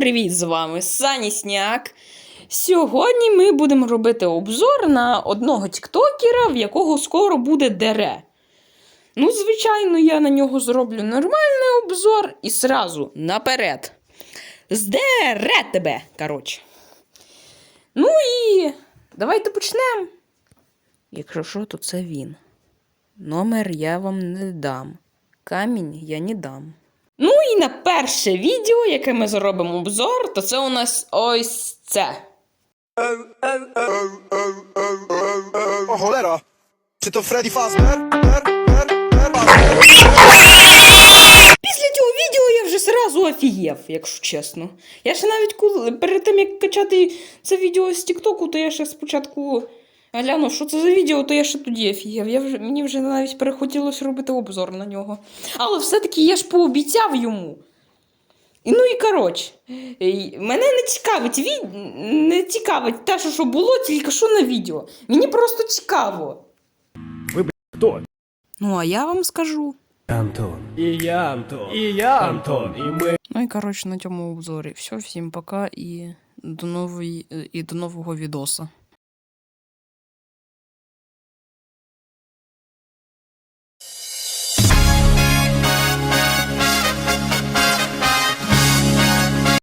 привіт! З вами Сані Сняк. Сьогодні ми будемо робити обзор на одного тіктокера, в якого скоро буде дере. Ну, звичайно, я на нього зроблю нормальний обзор і сразу наперед. Здере тебе, коротше. Ну і давайте почнемо. Якщо що, то це він. Номер я вам не дам. Камінь я не дам. Ну і на перше відео, яке ми зробимо обзор, то це у нас ось це. Freddy Fazbear? Ber, ber, ber, Після цього відео я вже сразу офігів, якщо чесно. Я ще навіть перед тим, як качати це відео з Тіктоку, то я ще спочатку глянув, що це за відео, то я ще тоді офігів. Я вже, мені вже навіть перехотілося робити обзор на нього. Але все-таки я ж пообіцяв йому. І ну і коротше, мене не цікавить від... не цікавить те, що, було, тільки що на відео. Мені просто цікаво. Кто? Ну, а я вам скажу. Антон. И я Антон. И я Антон. И мы... Ну і коротше на цьому обзорі. Все, всім пока і до нової і до нового відоса.